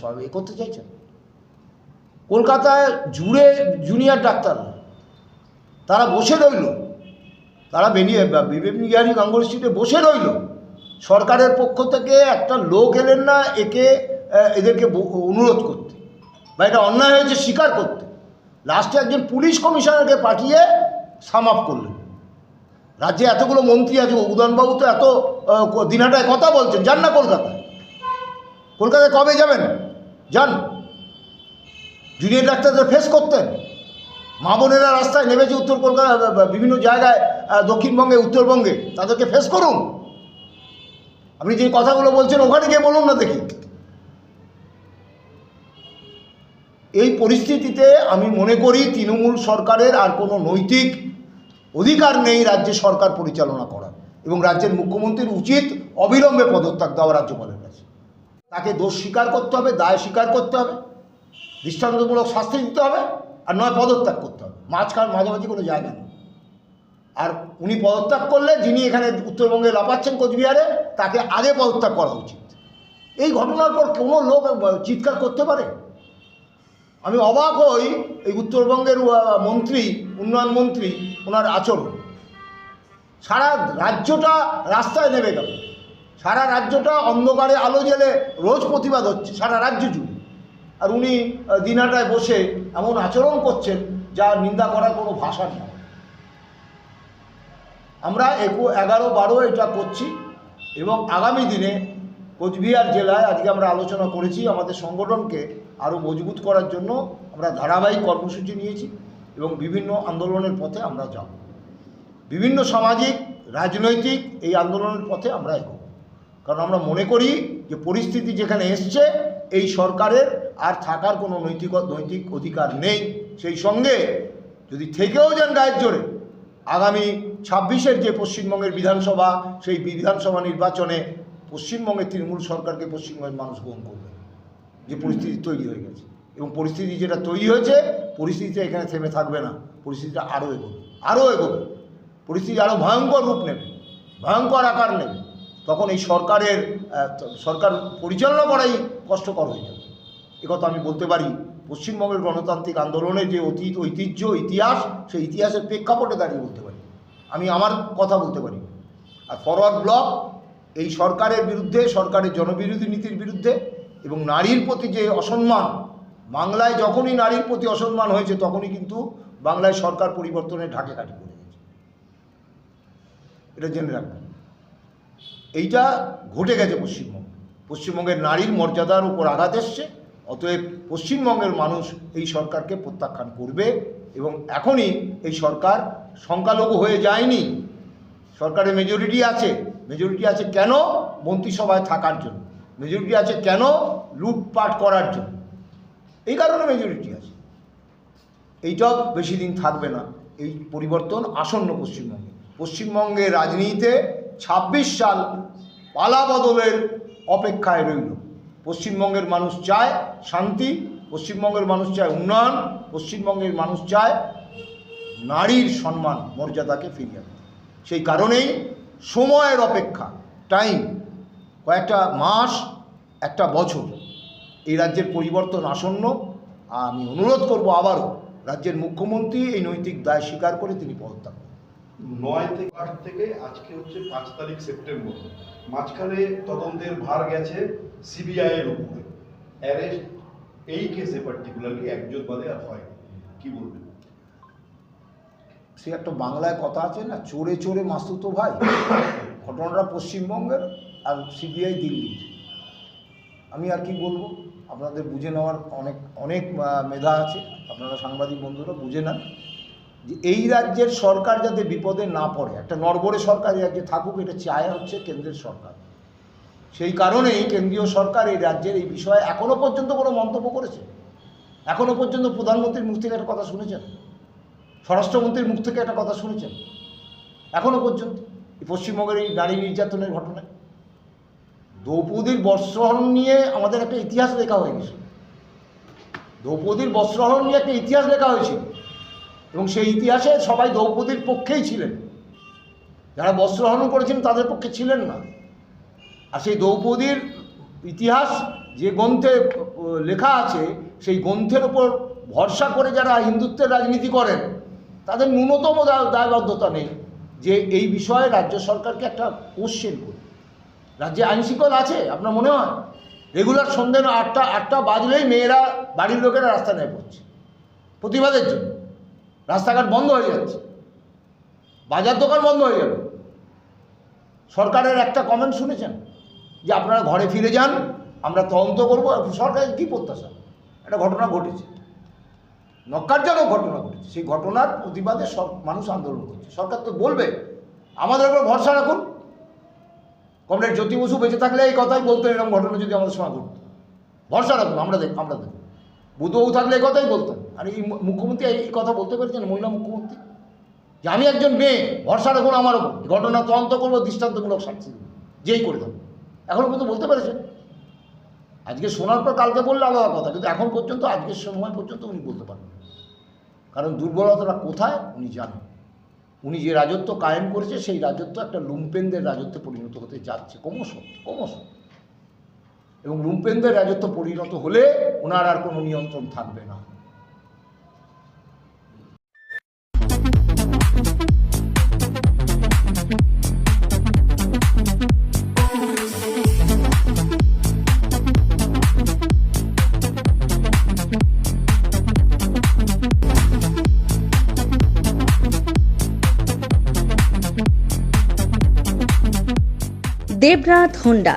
সব এ করতে চাইছেন। কলকাতায় জুড়ে জুনিয়র ডাক্তার। তারা বসে রইল। তারা বেরিয়ে বিবেক বিহারী গাঙ্গুলি স্ট্রিটে বসে রইল। সরকারের পক্ষ থেকে একটা লোক এলেন না, একে এদেরকে অনুরোধ করতে বা এটা অন্যায় হয়েছে স্বীকার করতে। লাস্টে একজন পুলিশ কমিশনারকে পাঠিয়ে সাম আপ করলেন। রাজ্যে এতগুলো মন্ত্রী আছে, উদয়নবাবু তো এত দিনহাটায় কথা বলছেন, যান না কলকাতায়। কলকাতায় কবে যাবেন? যান জুনিয়র ডাক্তারদের ফেস করতেন, মা বোনেরা রাস্তায় নেমেছে উত্তর কলকাতা বিভিন্ন জায়গায় দক্ষিণবঙ্গে, উত্তরবঙ্গে তাদেরকে ফেস করুন। আপনি যে কথাগুলো বলছেন, ওখানে গিয়ে বলুন না দেখি। এই পরিস্থিতিতে আমি মনে করি তৃণমূল সরকারের আর কোনো নৈতিক অধিকার নেই রাজ্যে সরকার পরিচালনা করার। এবং রাজ্যের মুখ্যমন্ত্রীর উচিত অবিলম্বে পদত্যাগ দেওয়া রাজ্যপালের কাছে। তাকে দোষ স্বীকার করতে হবে, দায় স্বীকার করতে হবে, দৃষ্টান্তমূলক শাস্তি দিতে হবে আর নয় পদত্যাগ করতে হবে। মাঝখান মাঝামাঝি কোনো জায়গা নেই। আর উনি পদত্যাগ করলে যিনি এখানে উত্তরবঙ্গে লাপাচ্ছেন কোচবিহারে, তাকে আগে পদত্যাগ করা উচিত। এই ঘটনার পর কোনো লোক চিৎকার করতে পারে? আমি অবাক হই এই উত্তরবঙ্গের মন্ত্রী, উন্নয়ন মন্ত্রী, ওনার আচরণ। সারা রাজ্যটা রাস্তায় নেমে গেল। সারা রাজ্যটা অন্ধকারে আলো জেলে রোজ প্রতিবাদ হচ্ছে, সারা রাজ্য জুড়ে। আর উনি দিনাটায় বসে এমন আচরণ করছেন যা নিন্দা করার কোনো ভাষা নেই। আমরা একু, এগারো, বারো এটা করছি এবং আগামী দিনে কোচবিহার জেলায় আজকে আমরা আলোচনা করেছি, আমাদের সংগঠনকে আরও মজবুত করার জন্য আমরা ধারাবাহিক কর্মসূচি নিয়েছি এবং বিভিন্ন আন্দোলনের পথে আমরা যাব। বিভিন্ন সামাজিক, রাজনৈতিক এই আন্দোলনের পথে আমরা এগোব। কারণ আমরা মনে করি যে পরিস্থিতি যেখানে এসছে, এই সরকারের আর থাকার কোনো নৈতিক নৈতিক অধিকার নেই। সেই সঙ্গে যদি থেকেও যান গায়ের জোরে, আগামী ছাব্বিশের যে পশ্চিমবঙ্গের বিধানসভা, সেই বিধানসভা নির্বাচনে পশ্চিমবঙ্গের তৃণমূল সরকারকে পশ্চিমবঙ্গের মানুষ গ্রহণ করবে। যে পরিস্থিতি তৈরি হয়ে গেছে। এবং পরিস্থিতি যেটা তৈরি হয়েছে পরিস্থিতিটা এখানে থেমে থাকবে না। পরিস্থিতিটা আরও এগোবে আরও এগোবে। পরিস্থিতি আরও ভয়ঙ্কর রূপ নেবে, ভয়ঙ্কর আকার নেবে। তখন এই সরকারের সরকার পরিচালনা করাই কষ্টকর হয়ে যাবে। একথা আমি বলতে পারি, পশ্চিমবঙ্গের গণতান্ত্রিক আন্দোলনের যে অতীত, ঐতিহ্য, ইতিহাস, সেই ইতিহাসের প্রেক্ষাপটে দাঁড়িয়ে বলতে পারি। আমি আমার কথা বলতে পারি। আর ফরওয়ার্ড ব্লক, এই সরকারের বিরুদ্ধে, সরকারের জনবিরোধী নীতির বিরুদ্ধে এবং নারীর প্রতি যে অসম্মান, বাংলায় যখনই নারীর প্রতি অসম্মান হয়েছে, তখনই কিন্তু বাংলায় সরকার পরিবর্তনের ঢাকে কাঠি পড়ে গেছে এটা জেনে রাখবেন এইটা ঘটে গেছে পশ্চিমবঙ্গে। পশ্চিমবঙ্গের নারীর মর্যাদার উপর আঘাত এসছে, অতএব পশ্চিমবঙ্গের মানুষ এই সরকারকে প্রত্যাখ্যান করবে এবং এখনই এই সরকার সংখ্যালঘু হয়ে যায়নি। সরকারের মেজরিটি আছে। মেজরিটি আছে কেন? মন্ত্রিসভায় থাকার জন্য। মেজরিটি আছে কেন? লুটপাট করার জন্য। এই কারণে মেজরিটি আছে। এইটাও বেশি দিন থাকবে না। এই পরিবর্তন আসন্ন পশ্চিমবঙ্গে। পশ্চিমবঙ্গের রাজনীতিতে সাল পালা বদলের অপেক্ষায় রইল। পশ্চিমবঙ্গের মানুষ চায় শান্তি, পশ্চিমবঙ্গের মানুষ চায় উন্নয়ন, পশ্চিমবঙ্গের মানুষ চায় নারীর সম্মান, মর্যাদাকে ফিরিয়ে আনতে। সেই কারণেই সময়ের অপেক্ষা টাইম কয়েকটা মাস, একটা বছর, এই রাজ্যের পরিবর্তন আসন্ন। আমি অনুরোধ করব আবারও, রাজ্যের মুখ্যমন্ত্রী এই নৈতিক দায় স্বীকার করে তিনি পদত্যাগ। নয় থেকে আট থেকে আজকে হচ্ছে পাঁচ তারিখ সেপ্টেম্বর। মাঝখানে তদন্তের ভার গেছে সিবিআই এর উপরে। অ্যারেস্ট এই কেসে পার্টিকুলারলি একজন বাদে আর হয় কি বলবেন? সে একটা বাংলায় কথা আছে না, চোরে চোরে মাসুতো ভাই। ঘটনাটা পশ্চিমবঙ্গের আর সিবিআই দিল্লির। আমি আর কি বলব? আপনাদের বুঝে নেওয়ার অনেক অনেক মেধা আছে। আপনারা সাংবাদিক বন্ধুরা বুঝে নেন। যে এই রাজ্যের সরকার যাতে বিপদে না পড়ে, একটা নরবরে সরকার এই রাজ্যে থাকুক, এটা চায় হচ্ছে কেন্দ্রের সরকার। সেই কারণেই কেন্দ্রীয় সরকার এই রাজ্যের এই বিষয়ে এখনও পর্যন্ত কোনো মন্তব্য করেছে? এখনও পর্যন্ত প্রধানমন্ত্রীর মুখ থেকে একটা কথা শুনেছেন? স্বরাষ্ট্রমন্ত্রীর মুখ থেকে একটা কথা শুনেছেন? এখনও পর্যন্ত? পশ্চিমবঙ্গের এই নারী নির্যাতনের ঘটনায়? দ্রৌপদীর বস্ত্রহরণ নিয়ে আমাদের একটা ইতিহাস লেখা হয়ে গেছে দ্রৌপদীর বস্ত্রহরণ নিয়ে একটা ইতিহাস লেখা হয়েছিল এবং সেই ইতিহাসে সবাই দ্রৌপদীর পক্ষেই ছিলেন। যারা বস্ত্রহরণ করেছেন তাদের পক্ষে ছিলেন না। আর সেই দ্রৌপদীর ইতিহাস যে গ্রন্থে লেখা আছে, সেই গ্রন্থের ওপর ভরসা করে যারা হিন্দুত্বের রাজনীতি করেন, তাদের ন্যূনতম দায়বদ্ধতা নেই যে এই বিষয়ে রাজ্য সরকারকে একটা কোশ্চেন করবে রাজ্যে আইনশৃঙ্খলা আছে, আপনার মনে হয়? রেগুলার সন্ধ্যে আটটা আটটা বাজলেই মেয়েরা, বাড়ির লোকেরা রাস্তা নেমে পড়ছে প্রতিবাদের জন্য। রাস্তাঘাট বন্ধ হয়ে যাচ্ছে। বাজার দোকান বন্ধ হয়ে যাবে সরকারের একটা কমেন্ট শুনেছেন? যে আপনারা ঘরে ফিরে যান, আমরা তদন্ত করব। সরকারের কী প্রত্যাশা? একটা ঘটনা ঘটেছে। নক্কারজনক ঘটনা ঘটেছে। সেই ঘটনার প্রতিবাদে সব মানুষ আন্দোলন করছে। সরকার তো বলবে, আমাদের উপর ভরসা রাখুন। কমরেড জ্যোতি বসু বেঁচে থাকলে এই কথাই বলতেন, এরকম ঘটনা যদি আমাদের সময় ঘটতো। ভরসা রাখুন, আমরা দেখ আমরা দেখব বুধবাবু থাকলে এই কথাই বলতেন। আর এই মুখ্যমন্ত্রী এই কথা বলতে পেরেছেন মহিলা মুখ্যমন্ত্রী। যে আমি একজন মেয়ে, ভরসা রাখুন আমার ওপর ঘটনা তদন্ত করব, দৃষ্টান্তমূলক শাস্তি দেবো। যেই করে দেবো এখনও পর্যন্ত বলতে পেরেছেন? আজকে শোনার পর কালকে বললে আলাদা কথা, কিন্তু এখন পর্যন্ত, আজকের সময় পর্যন্ত উনি বলতে পারেন কারণ দুর্বলতাটা কোথায়? উনি জানেন। উনি যে রাজত্ব কায়েম করেছে, সেই রাজত্ব একটা লুম্পেনদের রাজত্বে পরিণত হতে যাচ্ছে। ক্রমশ ক্রমশ। এবং লুম্পেনদের রাজত্ব পরিণত হলে ওনার আর কোনো নিয়ন্ত্রণ থাকবে না। দেবরাত হোন্ডা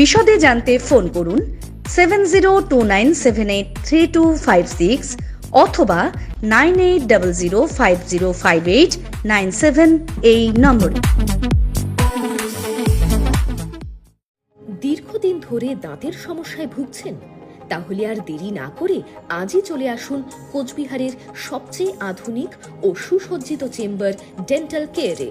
বিশদে জানতে ফোন করুন seven zero two nine seven eight three two five six অথবা nine eight double zero five zero five eight nine seven এই নম্বরে। দীর্ঘদিন ধরে দাঁতের সমস্যায় ভুগছেন? তাহলে আর দেরি না করে আজই চলে আসুন কোচবিহারের সবচেয়ে আধুনিক ও সুসজ্জিত চেম্বার ডেন্টাল কেয়ারে।